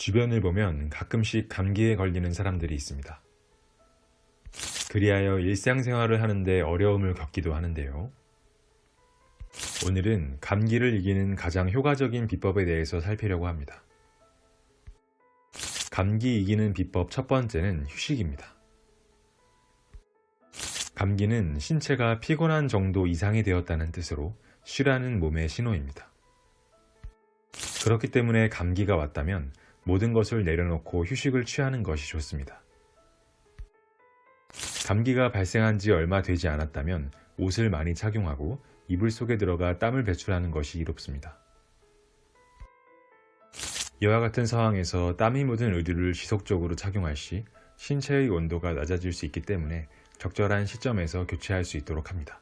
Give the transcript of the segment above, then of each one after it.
주변을 보면 가끔씩 감기에 걸리는 사람들이 있습니다. 그리하여 일상생활을 하는데 어려움을 겪기도 하는데요. 오늘은 감기를 이기는 가장 효과적인 비법에 대해서 살피려고 합니다. 감기 이기는 비법 첫 번째는 휴식입니다. 감기는 신체가 피곤한 정도 이상이 되었다는 뜻으로 쉬라는 몸의 신호입니다. 그렇기 때문에 감기가 왔다면 모든 것을 내려놓고 휴식을 취하는 것이 좋습니다. 감기가 발생한 지 얼마 되지 않았다면 옷을 많이 착용하고 이불 속에 들어가 땀을 배출하는 것이 이롭습니다. 이와 같은 상황에서 땀이 묻은 의류를 지속적으로 착용할 시 신체의 온도가 낮아질 수 있기 때문에 적절한 시점에서 교체할 수 있도록 합니다.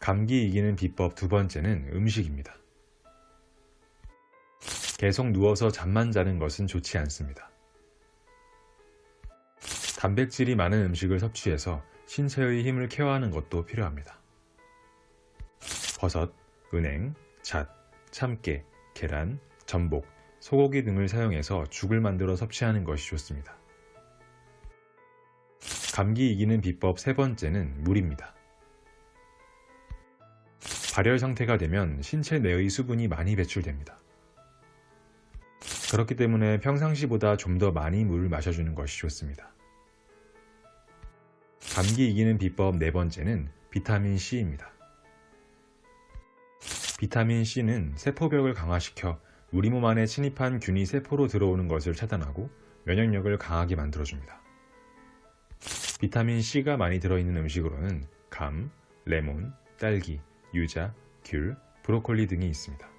감기 이기는 비법 두 번째는 음식입니다. 계속 누워서 잠만 자는 것은 좋지 않습니다. 단백질이 많은 음식을 섭취해서 신체의 힘을 케어하는 것도 필요합니다. 버섯, 은행, 잣, 참깨, 계란, 전복, 소고기 등을 사용해서 죽을 만들어 섭취하는 것이 좋습니다. 감기 이기는 비법 세 번째는 물입니다. 발열 상태가 되면 신체 내의 수분이 많이 배출됩니다. 그렇기 때문에 평상시보다 좀 더 많이 물을 마셔주는 것이 좋습니다. 감기 이기는 비법 네 번째는 비타민 C입니다. 비타민 C는 세포벽을 강화시켜 우리 몸 안에 침입한 균이 세포로 들어오는 것을 차단하고 면역력을 강하게 만들어줍니다. 비타민 C가 많이 들어있는 음식으로는 감, 레몬, 딸기, 유자, 귤, 브로콜리 등이 있습니다.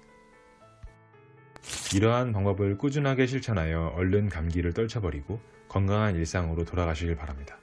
이러한 방법을 꾸준하게 실천하여 얼른 감기를 떨쳐버리고 건강한 일상으로 돌아가시길 바랍니다.